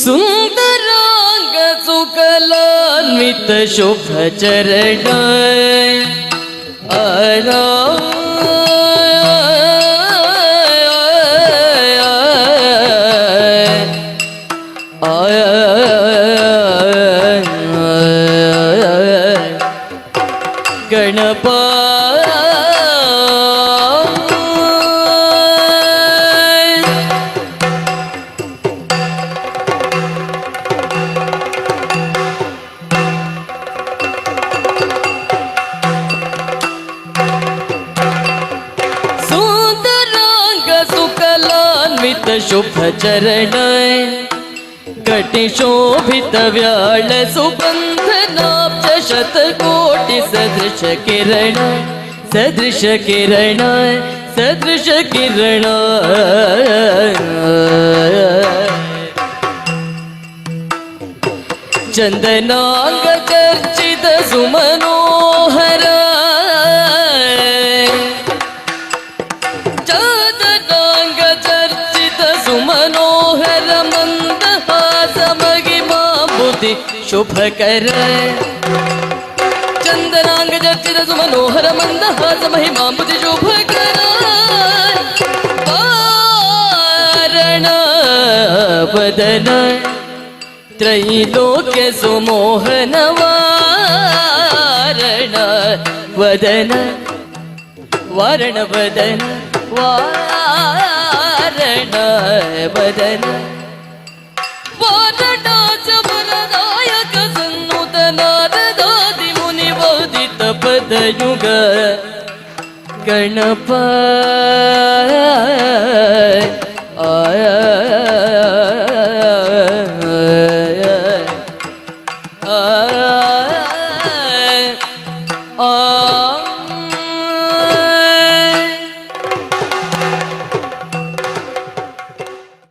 सुंदरांग चुकलान्वित शोभचरण आराम गणपा सुकलान्वित शुभ चरण कटि शोभित व्याळ सुगंध नाब्ज शतकोटि सदृश किरण सदृश किरण सदृश किरण चंदनांग चर्चित सुमनोहर बुद्धि शुभ कर। चंदनांग चर्चित सुमनोहर मंदहास महिमा बुद्धि शुभ कर। वारण वदन त्रैलोक्य सुमोहन वारण वदन वारण वदन वारण वदन वरदायक ഹൃദയുഗ ഗണപ ആ